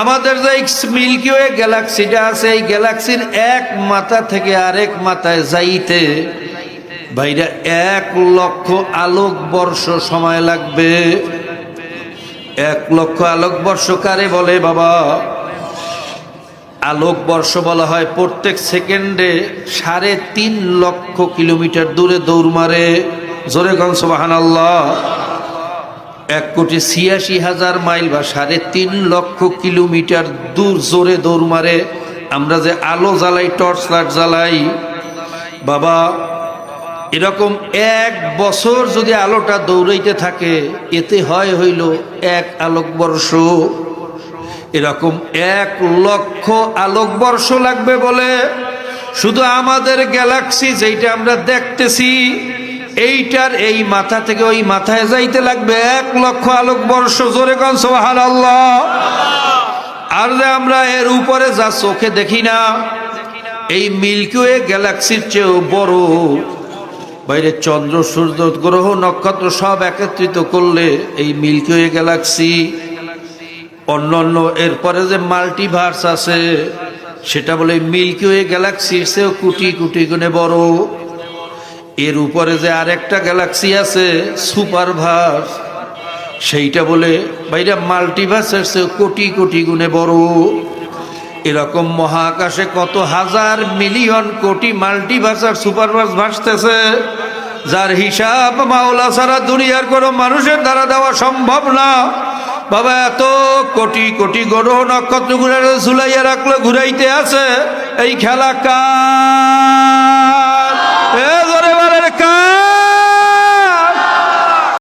আমাদের যে milky way গ্যালাক্সিটা আছে, এই গ্যালাক্সির এক মাথা থেকে আরেক মাথায় যাইতে ভাইরা এক লক্ষ আলোক বর্ষ সময় লাগবে। এক লক্ষ আলোক বর্ষ কারে বলে বাবা? আলোক বর্ষ বলা হয় প্রত্যেক সেকেন্ডে সাড়ে তিন লক্ষ কিলোমিটার দূরে দৌড় মারে। জোরে গংস বাহান আল্লাহ এক কোটি ছিয়াশি হাজার মাইল বা সাড়ে তিন লক্ষ কিলোমিটার দূর জোরে দৌড় মারে। আমরা যে আলো জ্বালাই, টর্চ লাইট জ্বালাই, বাবা, এরকম এক বছর যদি আলোটা দৌড়াইতে থাকে, এতে হয় হইল এক আলোক বর্ষ এরকম এক লক্ষ আলোক বর্ষ লাগবে বলে শুধু আমাদের গ্যালাক্সি যেটা আমরা দেখতেছি এইটার এই মাথা থেকে ওই মাথায় যাইতে লাগবে এক লক্ষ আলোক বর্ষ জোরে আল্লাহ আর যে আমরা এর উপরে যা চোখে দেখি না, এই মিল্কিওয়ে গ্যালাক্সির চেয়েও বড়। বাইরে চন্দ্র, সূর্য, গ্রহ, নক্ষত্র সব একত্রিত করলে এই মিল্কিওয়ে গ্যালাক্সি। অন্য অন্য এরপরে যে মাল্টিভার্স আছে, সেটা বলে মিল্কিওয়ে গ্যালাক্সির চেয়েও কোটি কোটি গুণে বড়। এর উপরে যে আরেকটা গ্যালাক্সি আছে সুপারভার্স সেইটা বলে বাইরে মাল্টিভার্সের চেয়েও কোটি কোটি গুণে বড়। এরকম মহাকাশে কত হাজার মিলিয়ন কোটি মাল্টিভার্স আর সুপারভার্স ভাসতেছে, যার হিসাব মাওলা ছাড়া দুনিয়ার কোনো মানুষের দ্বারা দেওয়া সম্ভব না। বাবা, এত কোটি কোটি গ্রহ নক্ষত্র ঘুরে ঝুলাইয়া রাখল, ঘুরাইতে আছে, এই খেলা কার?